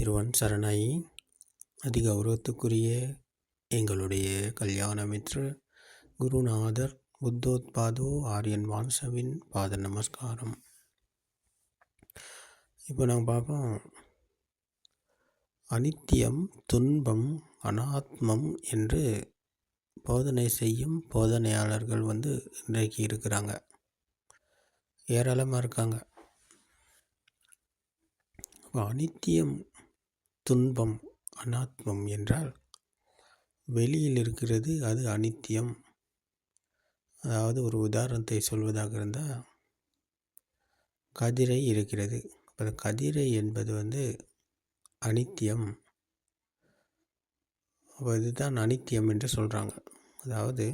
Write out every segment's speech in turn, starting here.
திருவன் சரணாயி. அதி கௌரவத்துக்குரிய எங்களுடைய கல்யாணமித்ரு குருநாதர் புத்தோத்பாதோ ஆரியன் வான்சவின் பாத நமஸ்காரம். இப்போ நாங்கள் பார்ப்போம் அனித்தியம் துன்பம் அனாத்மம் என்று போதனை செய்யும் போதனையாளர்கள் வந்து இன்றைக்கு இருக்கிறாங்க. ஏராளமாக இருக்காங்க. அனித்தியம் துன்பம் அனாத்மம் என்றால் வெளியில் இருக்கிறது அது அனித்தியம். அதாவது ஒரு உதாரணத்தை சொல்வதாக இருந்தால் கதிரை இருக்கிறது. இப்போ கதிரை என்பது வந்து அனித்தியம். அப்போ இதுதான் அனித்தியம் என்று சொல்கிறாங்க அதாவது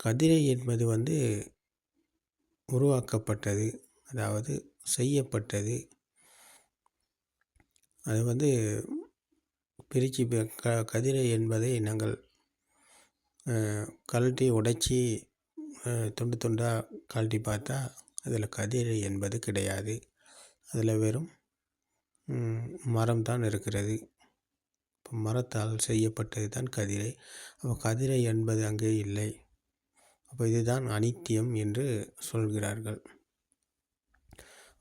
கதிரை என்பது வந்து உருவாக்கப்பட்டது அதாவது செய்யப்பட்டது அது வந்து பிரித்து க கதிரை என்பதை நாங்கள் கழட்டி உடைச்சி துண்டு துண்டாக கழட்டி பார்த்தா அதில் கதிரை என்பது கிடையாது. அதில் வெறும் மரம் தான் இருக்கிறது. இப்போ மரத்தால் செய்யப்பட்டது தான் கதிரை. அப்போ கதிரை என்பது அங்கே இல்லை. அப்போ இதுதான் அனித்தியம் என்று சொல்கிறார்கள்.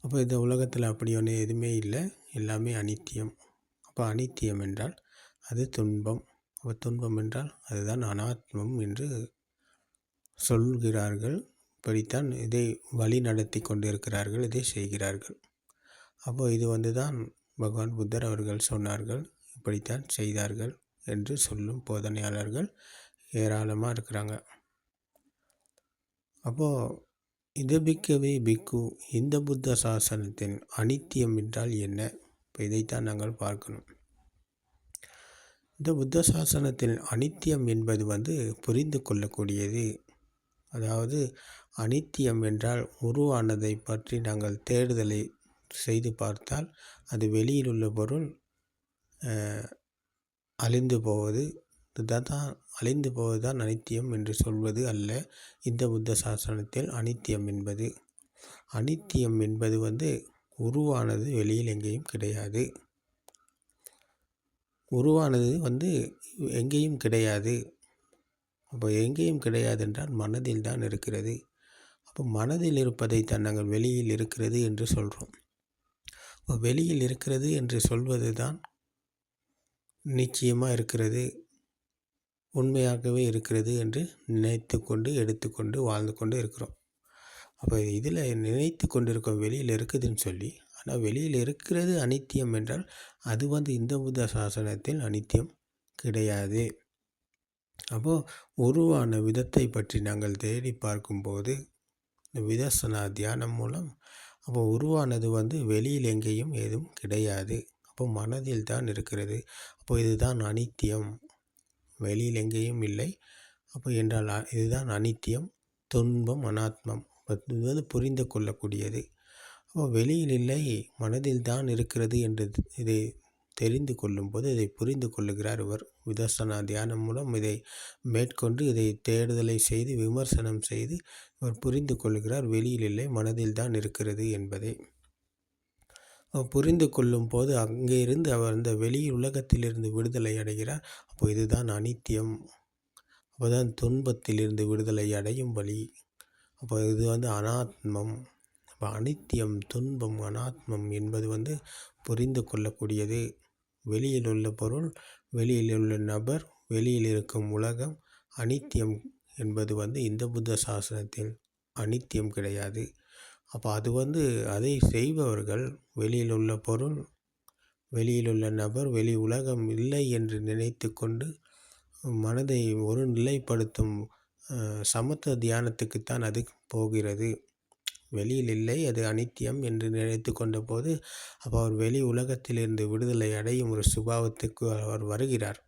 அப்போ இந்த உலகத்தில் அப்படி ஒன்று எதுவுமே இல்லை. எல்லாமே அனித்தியம். அப்போ அனித்தியம் என்றால் அது துன்பம். அப்போ துன்பம் என்றால் அதுதான் அனாத்மம் என்று சொல்கிறார்கள். இப்படித்தான் இதை வழி நடத்தி கொண்டிருக்கிறார்கள் இதை செய்கிறார்கள். அப்போ இது வந்து தான் பகவான் புத்தர் அவர்கள் சொன்னார்கள் இப்படித்தான் செய்தார்கள் என்று சொல்லும் போதனையாளர்கள் ஏராளமாக இருக்கிறாங்க. அப்போது இது பிக்கவே பிக்கு. இந்த புத்த சாசனத்தின் அனித்தியம் என்றால் என்ன? இப்போ இதைத்தான் நாங்கள் பார்க்கணும். இந்த புத்த சாசனத்தில் அனித்தியம் என்பது வந்து புரிந்து கொள்ளக்கூடியது. அதாவது அனித்தியம் என்றால் உருவானதை பற்றி நாங்கள் தேடுதலை செய்து பார்த்தால் அது வெளியில் உள்ள பொருள் அழிந்து போவது இதுதான் அழிந்து போவதுதான் அனித்தியம் என்று சொல்வது அல்ல. இந்த புத்த சாசனத்தில் அனித்தியம் என்பது அனித்தியம் என்பது வந்து உருவானது வெளியில் எங்கேயும் கிடையாது. உருவானது வந்து எங்கேயும் கிடையாது. அப்போ எங்கேயும் கிடையாது என்றால் மனதில் தான் இருக்கிறது. அப்போ மனதில் இருப்பதை தான் நாங்கள் வெளியில் இருக்கிறது என்று சொல்கிறோம் வெளியில் இருக்கிறது என்று சொல்வது தான் நிச்சயமாக இருக்கிறது. உண்மையாகவே இருக்கிறது என்று நினைத்து கொண்டு எடுத்துக்கொண்டு வாழ்ந்து கொண்டு இருக்கிறோம். அப்போ இதில் நினைத்து கொண்டிருக்கோம் வெளியில் இருக்குதுன்னு சொல்லி ஆனால் வெளியில் இருக்கிறது அனித்தியம் என்றால் அது வந்து இந்த புத்த சாசனத்தில் அனித்தியம் கிடையாது. அப்போது உருவான விதத்தை பற்றி நாங்கள் தேடி பார்க்கும்போது இந்த விதர்சனா தியானம் மூலம் அப்போ உருவானது வந்து வெளியில் எங்கேயும் எதுவும் கிடையாது. அப்போ மனதில் தான் இருக்கிறது. அப்போ இதுதான் அனித்தியம். வெளியில் எங்கேயும் இல்லை. அப்போ என்றால் இதுதான் அனித்தியம் துன்பம் அனாத்மம். இது புரிந்து கொள்ளக்கூடியது. அப்போ வெளியில் இல்லை மனதில் தான் இருக்கிறது என்று இதை தெரிந்து கொள்ளும்போது இதை புரிந்து கொள்ளுகிறார் இவர். விதர்சனா தியானம் மூலம் இதை மேற்கொண்டு இதை தேடுதலை செய்து விமர்சனம் செய்து இவர் புரிந்து கொள்கிறார் வெளியில் இல்லை மனதில் தான் இருக்கிறது என்பதை. புரிந்து கொள்ளும் போது அங்கே இருந்து அவர் அந்த வெளி உலகத்திலிருந்து விடுதலை அடைகிறார். அப்போ இதுதான் அனித்தியம். அப்போதான் துன்பத்திலிருந்து விடுதலை அடையும் வழி. அப்போ இது வந்து அனாத்மம். அப்போ அனித்தியம் துன்பம் அனாத்மம் என்பது வந்து புரிந்து கொள்ளக்கூடியது. வெளியில் உள்ள பொருள் வெளியில் உள்ள நபர் வெளியில் இருக்கும் உலகம். அனித்தியம் என்பது வந்து இந்த புத்த சாசனத்தில் அனித்தியம் கிடையாது. அப்போ அது வந்து அதை செய்பவர்கள் வெளியில் உள்ள பொருள் வெளியில் உள்ள நபர் வெளி உலகம் இல்லை என்று நினைத்து கொண்டு மனதை ஒரு நிலைப்படுத்தும் சமத்துவ தியானத்துக்குத்தான் அது போகிறது. வெளியில் இல்லை அது அனித்தியம் என்று நினைத்து கொண்ட போது அப்போ அவர் வெளி உலகத்திலிருந்து விடுதலை அடையும் ஒரு சுபாவத்துக்கு அவர் வருகிறார்.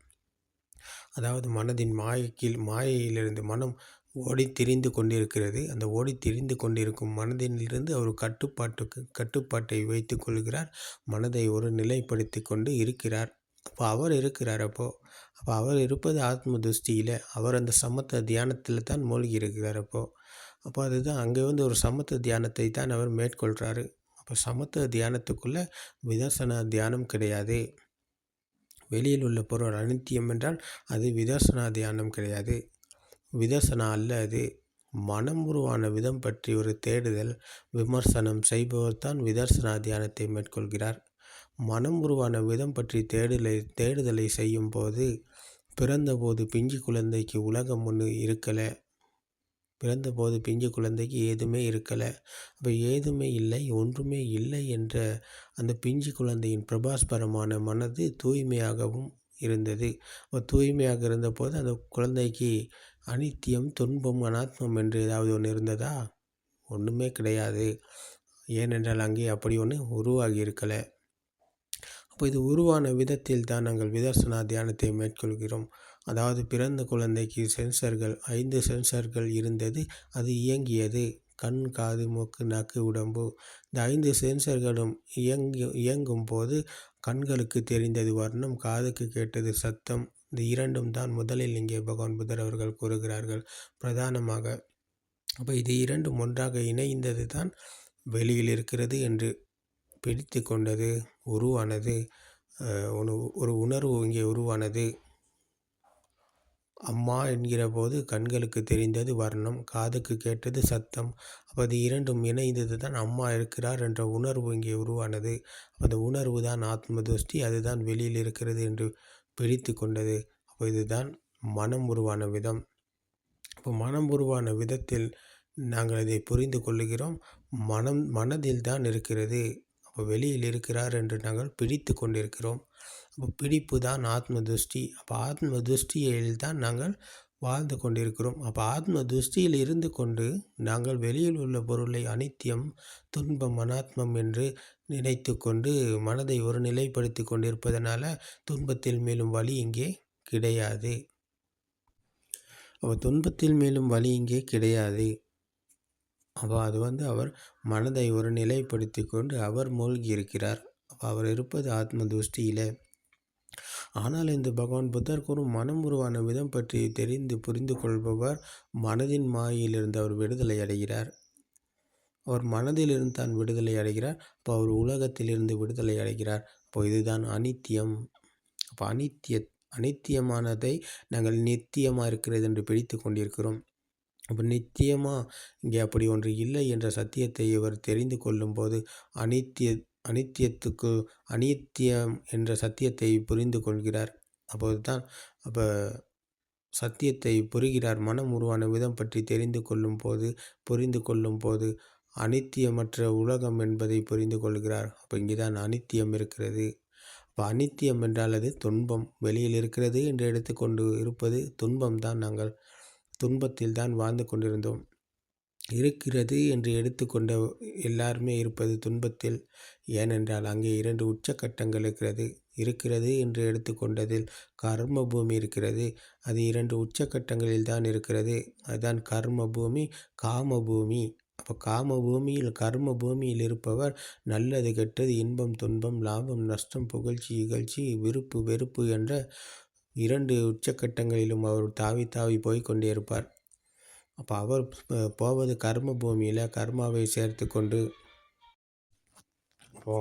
அதாவது மனதின் மாயக்கில் மாயையிலிருந்து மனம் ஓடி திரிந்து கொண்டிருக்கிறது. அந்த ஓடி திரிந்து கொண்டிருக்கும் மனதிலிருந்து அவர் கட்டுப்பாட்டுக்கு கட்டுப்பாட்டை வைத்து கொள்கிறார். மனதை ஒரு நிலைப்படுத்தி கொண்டு இருக்கிறார். அப்போ அவர் இருக்கிறார் அப்போது அப்போ அவர் இருப்பது ஆத்ம துஷ்டியில் அவர் அந்த சமத்த தியானத்தில் தான் மூழ்கி இருக்கிறார் அப்போது அப்போ அதுதான் அங்கே வந்து ஒரு சமத்துவ தியானத்தை தான் அவர் மேற்கொள்கிறாரு அப்போ சமத்த சமத்துவ தியானத்துக்குள்ளே விதர்சனா தியானம் கிடையாது. வெளியில் உள்ள பொருள் அனித்தியம் என்றால் அது விதர்சனா தியானம் கிடையாது. விதர்சனா அல்லது மனம் உருவான விதம் பற்றி ஒரு தேடுதல் விமர்சனம் செய்பவர் தான் விதர்சனா தியானத்தை மேற்கொள்கிறார். மனம் உருவான விதம் பற்றி தேடலை தேடுதலை செய்யும் போது பிறந்தபோது பிஞ்சு குழந்தைக்கு உலகம் ஒன்று இருக்கலை. பிறந்தபோது பிஞ்சு குழந்தைக்கு ஏதுமே இருக்கலை. அப்போ ஏதுமே இல்லை ஒன்றுமே இல்லை என்ற அந்த பிஞ்சு குழந்தையின் பிரபாஸ்பரமான மனது தூய்மையாகவும் இருந்தது. அப்போ தூய்மையாக இருந்தபோது அந்த குழந்தைக்கு அனித்தியம் துன்பம் அனாத்மம் என்று ஏதாவது ஒன்று இருந்ததா? ஒன்றுமே கிடையாது. ஏனென்றால் அங்கே அப்படி ஒன்று உருவாகி இருக்கலை. அப்போ இது உருவான விதத்தில் தான் நாங்கள் விதர்சனா தியானத்தை மேற்கொள்கிறோம். அதாவது பிறந்த குழந்தைக்கு சென்சர்கள் ஐந்து சென்சர்கள் இருந்தது அது இயங்கியது. கண் காது மூக்கு நாக்கு உடம்பு. இந்த ஐந்து சென்சர்களும் இயங்கி இயங்கும் போது கண்களுக்கு தெரிந்தது வர்ணம் காதுக்கு கேட்டது சத்தம் இந்த இரண்டும் தான் முதலில் இங்கே பகவான் புத்தர் அவர்கள் கூறுகிறார்கள். பிரதானமாக அப்போ இது இரண்டும் ஒன்றாக இணைந்தது தான் வெளியில் இருக்கிறது என்று பிடித்து கொண்டது உருவானது ஒரு ஒரு உணர்வு இங்கே உருவானது. அம்மா என்கிற போது கண்களுக்கு தெரிந்தது வர்ணம் காதுக்கு கேட்டது சத்தம். அப்போ அது இரண்டும் இணைந்தது தான் அம்மா இருக்கிறார் என்ற உணர்வு இங்கே உருவானது. அந்த உணர்வு தான் ஆத்ம துஷ்டி அதுதான் வெளியில் இருக்கிறது என்று பிடித்து கொண்டது. அப்போ இதுதான் மனம் உருவான விதம். இப்போ மனம் உருவான விதத்தில் நாங்கள் இதை புரிந்து கொள்ளுகிறோம். மனம் மனதில் தான் இருக்கிறது. அப்போ வெளியில் இருக்கிறார் என்று நாங்கள் பிடித்து கொண்டிருக்கிறோம். அப்போ பிடிப்பு தான் ஆத்ம துஷ்டி அப்போ ஆத்ம துஷ்டியில் தான் நாங்கள் வாழ்ந்து கொண்டிருக்கிறோம். அப்போ ஆத்ம துஷ்டியில் இருந்து கொண்டு நாங்கள் வெளியில் உள்ள பொருளை அனித்தியம் துன்பம் அனாத்மம் என்று நினைத்து கொண்டு மனதை ஒரு நிலைப்படுத்தி கொண்டிருப்பதனால துன்பத்தில் மேலும் வழி இங்கே கிடையாது. அப்போ துன்பத்தில் மேலும் வழி இங்கே கிடையாது. அப்போ அது வந்து அவர் மனதை ஒரு நிலைப்படுத்தி கொண்டு அவர் மூழ்கி இருக்கிறார் அப்போ அவர் இருப்பது ஆத்ம துஷ்டியில் ஆனால் இந்த பகவான் புத்தர் கூறும் மனம் உருவான விதம் பற்றி தெரிந்து புரிந்து கொள்பவர் மனதின் மாயிலிருந்து அவர் விடுதலை அடைகிறார். அவர் மனதிலிருந்து தான் விடுதலை அடைகிறார். அப்போ அவர் உலகத்திலிருந்து விடுதலை அடைகிறார். அப்போ இதுதான் அனித்தியம். அப்போ அனித்திய அனித்தியமானதை நாங்கள் நித்தியமாக இருக்கிறது என்று பிடித்து கொண்டிருக்கிறோம். அப்போ நித்தியமாக இங்கே அப்படி ஒன்று இல்லை என்ற சத்தியத்தை இவர் தெரிந்து கொள்ளும்போது அனித்திய அனித்தியத்துக்கு அனித்தியம் என்ற சத்தியத்தை புரிந்து கொள்கிறார் அப்போது தான் அப்போ சத்தியத்தை புரிகிறார். மனம் உருவான விதம் பற்றி தெரிந்து கொள்ளும் போது புரிந்து கொள்ளும் போது அனித்தியமற்ற உலகம் என்பதை புரிந்து கொள்கிறார் அப்போ இங்கே தான் அனித்தியம் இருக்கிறது. அப்போ அனித்தியம் என்றால் அது துன்பம். வெளியில் இருக்கிறது என்று எடுத்துக்கொண்டு இருப்பது துன்பம் தான் நாங்கள். துன்பத்தில் தான் வாழ்ந்து கொண்டிருந்தோம். இருக்கிறது என்று எடுத்துக்கொண்ட எல்லாருமே இருப்பது துன்பத்தில். ஏனென்றால் அங்கே இரண்டு உச்சக்கட்டங்கள் இருக்கிறது. இருக்கிறது என்று எடுத்துக்கொண்டதில் கர்ம பூமி இருக்கிறது. அது இரண்டு உச்சக்கட்டங்களில் தான் இருக்கிறது. அதுதான் கர்ம பூமி காம பூமி அப்போ காம பூமியில் கர்ம பூமியில் இருப்பவர் நல்லது கெட்டது இன்பம் துன்பம் லாபம் நஷ்டம் புகழ்ச்சி இகழ்ச்சி விருப்பு வெறுப்பு என்ற இரண்டு உச்சக்கட்டங்களிலும் அவர் தாவி தாவி போய் கொண்டே இருப்பார். அப்போ அவர் போவது கர்ம பூமியில் கர்மாவை சேர்த்து கொண்டு போ.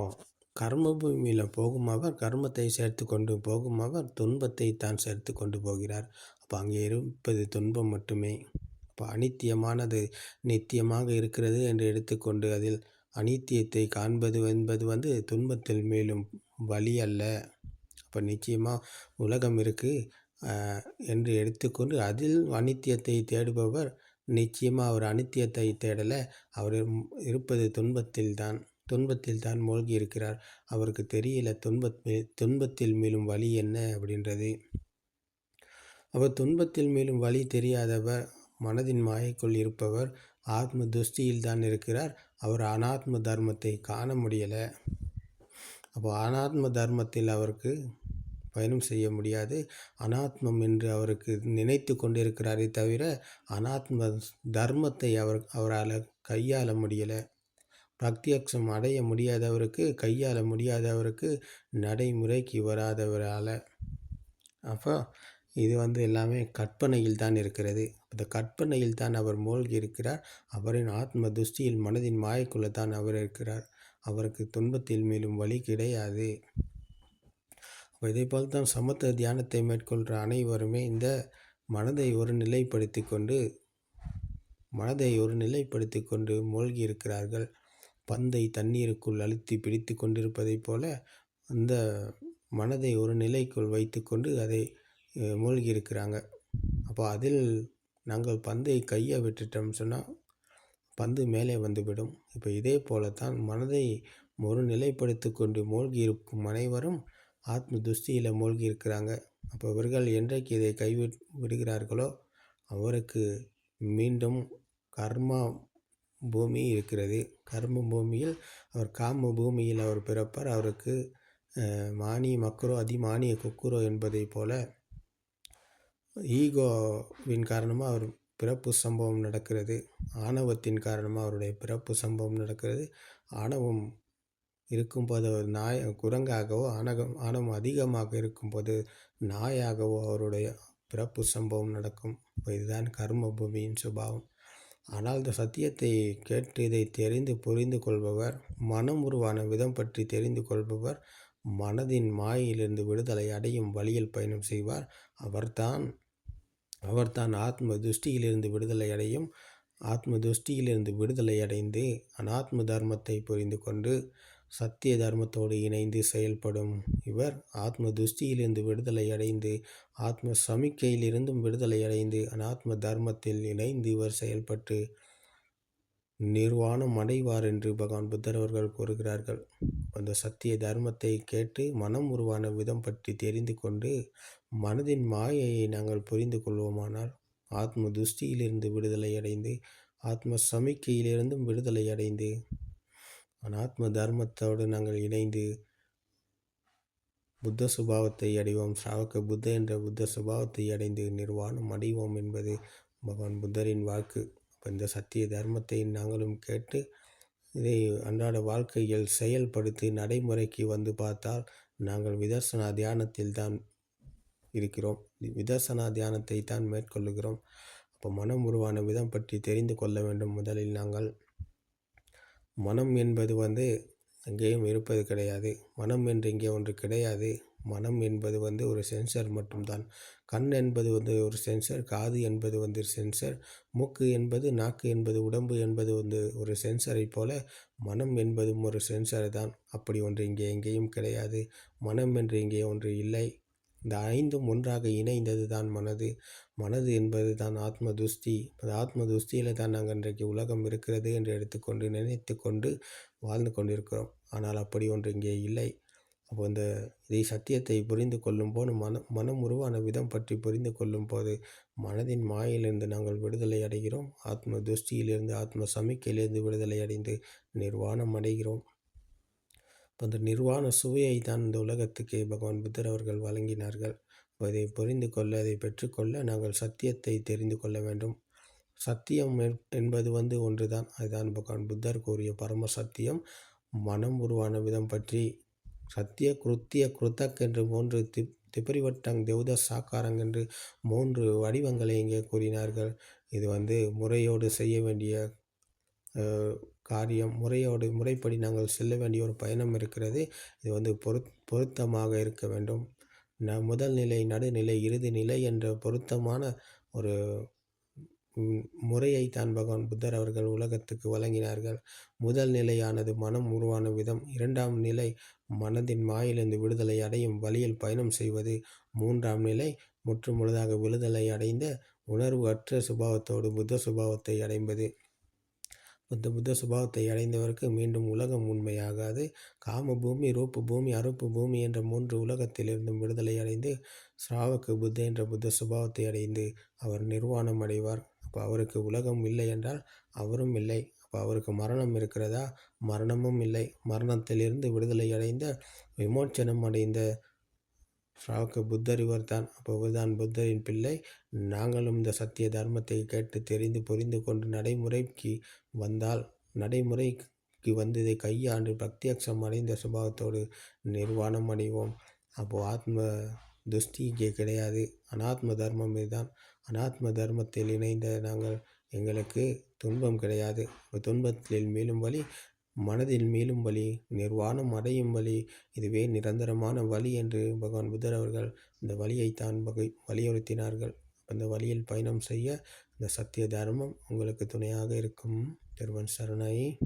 கர்ம பூமியில் போகும் அவர் கர்மத்தை சேர்த்து கொண்டு போகும் அவர் துன்பத்தை தான் சேர்த்து கொண்டு போகிறார். அப்போ அங்கே இருப்பது துன்பம் மட்டுமே. அப்போ அனித்தியமானது நித்தியமாக இருக்கிறது என்று எடுத்துக்கொண்டு அதில் அனித்தியத்தை காண்பது என்பது வந்து துன்பத்தில் மேலும் வழி அல்ல. அப்போ நிச்சயமாக உலகம் இருக்குது என்று எடுத்துக்கொண்டு அதில் அனித்தியத்தை தேடுபவர் நிச்சயமாக அவர் அனித்தியத்தை தேடலை. அவர் இருப்பது துன்பத்தில் தான் துன்பத்தில் தான் மூழ்கி இருக்கிறார். அவருக்கு தெரியல துன்பத் துன்பத்தில் மேலும் வழி என்ன அப்படின்றது. அவர் துன்பத்தில் மேலும் வழி தெரியாதவர் மனதின் மாயைக்குள் இருப்பவர் ஆத்ம துஷ்டியில் தான் இருக்கிறார். அவர் அனாத்ம தர்மத்தை காண முடியலை. அப்போ அனாத்ம தர்மத்தில் அவருக்கு பயணம் செய்ய முடியாது. அனாத்மம் என்று அவருக்கு நினைத்து கொண்டிருக்கிறாரே தவிர அனாத்ம தர்மத்தை அவர் அவரால் கையாள முடியலை. பிரத்யக்ஷம் அடைய முடியாதவருக்கு கையாள முடியாதவருக்கு நடைமுறைக்கு வராதவரால். அப்போ இது வந்து எல்லாமே கற்பனையில் தான் இருக்கிறது. அந்த கற்பனையில் தான் அவர் மூழ்கி இருக்கிறார். அவரின் ஆத்ம துஷ்டியில் மனதின் மாயக்குள்ளே தான் அவர் இருக்கிறார். அவருக்கு துன்பத்தில் மேலும் வழி கிடையாது. இதேபோல் தான் சமத்துவ தியானத்தை மேற்கொள்கிற அனைவருமே இந்த மனதை ஒரு நிலைப்படுத்தி கொண்டு மனதை ஒரு நிலைப்படுத்தி கொண்டு மூழ்கி இருக்கிறார்கள். பந்தை தண்ணீருக்குள் அழுத்தி பிடித்து கொண்டிருப்பதைப் போல அந்த மனதை ஒரு நிலைக்குள் வைத்துக்கொண்டு அதை மூழ்கி இருக்கிறாங்க. அப்போ அதில் நாங்கள் பந்தை கையை விட்டுட்டோம் சொன்னால் பந்து மேலே வந்துவிடும். இப்போ இதே போல தான் மனதை ஒரு நிலைப்படுத்தி கொண்டு மூழ்கி இருக்கும் அனைவரும் ஆத்ம துஷ்டியில் மூழ்கி இருக்கிறாங்க. அப்போ இவர்கள் என்றைக்கு இதை கைவி விடுகிறார்களோ அவருக்கு மீண்டும் கர்மா பூமி இருக்கிறது. கர்ம பூமியில் அவர் காம பூமியில் அவர் பிறப்பார். அவருக்கு மானி மக்கரோ அதிமானிய குக்குரோ என்பதைப் போல ஈகோவின் காரணமாக அவர் பிறப்பு சம்பவம் நடக்கிறது. ஆணவத்தின் காரணமாக அவருடைய பிறப்பு சம்பவம் நடக்கிறது. ஆணவம் இருக்கும்போது ஒரு நாய் குரங்காகவோ ஆணகம் ஆணவம் அதிகமாக இருக்கும்போது நாயாகவோ அவருடைய பிறப்பு சம்பவம் நடக்கும். இதுதான் கர்ம பூமியின் சுபாவம். ஆனால் இந்த சத்தியத்தை கேட்டு இதை தெரிந்து புரிந்து கொள்பவர் மனம் உருவான விதம் பற்றி தெரிந்து கொள்பவர் மனதின் மாயிலிருந்து விடுதலை அடையும் வழியில் பயணம் செய்வார். அவர்தான் அவர்தான் ஆத்ம துஷ்டியிலிருந்து விடுதலை அடையும். ஆத்ம துஷ்டியிலிருந்து விடுதலை அடைந்து அனாத்ம தர்மத்தை புரிந்து கொண்டு சத்திய தர்மத்தோடு இணைந்து செயல்படும் இவர் ஆத்ம துஷ்டியிலிருந்து விடுதலை அடைந்து ஆத்ம சமிக்கையிலிருந்தும் விடுதலை அடைந்து அனாத்ம தர்மத்தில் இணைந்து இவர் செயல்பட்டு நிர்வாணம் அடைவார் என்று பகவான் புத்தர் அவர்கள் கூறுகிறார்கள். அந்த சத்திய தர்மத்தை கேட்டு மனம் உருவான விதம் பற்றி தெரிந்து கொண்டு மனதின் மாயையை நாங்கள் புரிந்து கொள்வோமானால் ஆத்ம துஷ்டியிலிருந்து விடுதலை அடைந்து ஆத்ம சமிக்கையிலிருந்தும் விடுதலை அடைந்து அனாத்ம தர்மத்தோடு நாங்கள் இணைந்து புத்த சுபாவத்தை அடைவோம். சாவக்க புத்த என்ற புத்த சுபாவத்தை அடைந்து நிர்வாணம் அடைவோம் என்பது பகவான் புத்தரின் வாக்கு. இந்த சத்திய தர்மத்தை நாங்களும் கேட்டு இதை அன்றாட வாழ்க்கையில் செயல்படுத்தி நடைமுறைக்கு வந்து பார்த்தால் நாங்கள் விதர்சனா தியானத்தில் தான் இருக்கிறோம். விதர்சனா தியானத்தை தான் மேற்கொள்ளுகிறோம். அப்போ மனம் உருவான விதம் பற்றி தெரிந்து கொள்ள வேண்டும். முதலில் நாங்கள் மனம் என்பது வந்து எங்கேயும் இருப்பது கிடையாது. மனம் என்று இங்கே ஒன்று கிடையாது. மனம் என்பது வந்து ஒரு சென்சர் மட்டும்தான். கண் என்பது வந்து ஒரு சென்சர் காது என்பது வந்து சென்சர் மூக்கு என்பது நாக்கு என்பது உடம்பு என்பது வந்து ஒரு சென்சரை போல மனம் என்பதும் ஒரு சென்சர் தான். அப்படி ஒன்று இங்கே எங்கேயும் கிடையாது. மனம் என்று இங்கே ஒன்று இல்லை. இந்த ஐந்தும் ஒன்றாக இணைந்தது தான் மனது. மனது என்பது தான் ஆத்ம துஷ்டி அந்த ஆத்ம துஷ்டியில் தான் நாங்கள் இன்றைக்கு உலகம் இருக்கிறது என்று எடுத்துக்கொண்டு நினைத்து கொண்டு வாழ்ந்து கொண்டிருக்கிறோம். ஆனால் அப்படி ஒன்று இங்கே இல்லை. அப்போ இந்த இதை சத்தியத்தை புரிந்து கொள்ளும் போது மன மனம் உருவான விதம் பற்றி புரிந்து கொள்ளும் போது மனதின் மாயிலிருந்து நாங்கள் விடுதலை அடைகிறோம். ஆத்ம துஷ்டியிலிருந்து ஆத்ம சமிக்கையிலிருந்து விடுதலை அடைந்து நிர்வாணம் அடைகிறோம். இப்போ அந்த நிர்வாண சுவையை தான் இந்த உலகத்துக்கு பகவான் புத்தர் அவர்கள் வழங்கினார்கள். அதை புரிந்து கொள்ள அதை பெற்றுக்கொள்ள நாங்கள் சத்தியத்தை தெரிந்து கொள்ள வேண்டும். சத்தியம் என்பது வந்து ஒன்றுதான். அதுதான் பகவான் புத்தர் கூறிய பரம சத்தியம். மனம் உருவான விதம் பற்றி சத்திய குருத்திய குருத்தக் என்று மூன்று திப் திபரிவட்டங் தேவத சாக்காரங் என்று மூன்று வடிவங்களை இங்கே கூறினார்கள். இது வந்து முறையோடு செய்ய வேண்டிய காரியம் முறையோடு முறைப்படி நாங்கள் செல்ல வேண்டிய ஒரு பயணம் இருக்கிறது. இது வந்து பொருத் பொருத்தமாக இருக்க வேண்டும். ந முதல் நிலை நடுநிலை இறுதி நிலை என்ற பொருத்தமான ஒரு முறையை தான் பகவான் புத்தர் அவர்கள் உலகத்துக்கு வழங்கினார்கள். முதல் நிலையானது மனம் உருவான விதம். இரண்டாம் நிலை மனதின் மாயிலிருந்து விடுதலை அடையும் வழியில் பயணம் செய்வது. மூன்றாம் நிலை முற்று முழுதாக விடுதலை அடைந்த உணர்வு அற்ற சுபாவத்தோடு புத்த சுபாவத்தை அடைந்தது புத்த புத்த சுபாவத்தை அடைந்தவருக்கு மீண்டும் உலகம் உண்மையாகாது. காம பூமி ரூப்பு பூமி அறுப்பு பூமி என்ற மூன்று உலகத்திலிருந்தும் விடுதலை அடைந்து ஸ்ராவக்கு புத்த என்ற புத்த சுபாவத்தை அடைந்து அவர் நிர்வாணம் அடைவார். அப்போ அவருக்கு உலகம் இல்லை என்றால் அவரும் இல்லை. அப்போ அவருக்கு மரணம் இருக்கிறதா? மரணமும் இல்லை. மரணத்திலிருந்து விடுதலை அடைந்த விமோச்சனம் அடைந்த ஸ்ராவுக்கு புத்தர் இவர் தான். அப்போ இவர்தான் புத்தரின் பிள்ளை. நாங்களும் இந்த சத்திய தர்மத்தை கேட்டு தெரிந்து புரிந்து கொண்டு நடைமுறைக்கு வந்தால் நடைமுறைக்கு வந்ததை கையாண்டு பிரத்யக்ஷம் அடைந்த சுபாவத்தோடு நிர்வாணம் அடைவோம். அப்போது ஆத்ம துஷ்டி இங்கே கிடையாது. அனாத்ம தர்மம் இதுதான். அனாத்ம தர்மத்தில் இணைந்த நாங்கள் எங்களுக்கு துன்பம் கிடையாது. துன்பத்தில் மேலும் வழி மனதில் மீளும் வழி நிர்வாணம் அடையும் வழி இதுவே நிரந்தரமான வழி என்று பகவான் புத்தர் அவர்கள் இந்த வழியைத்தான் வகை வலியுறுத்தினார்கள். அந்த வழியில் பயணம் செய்ய இந்த சத்திய தர்மம் உங்களுக்கு துணையாக இருக்கும். திருவன் சரணை.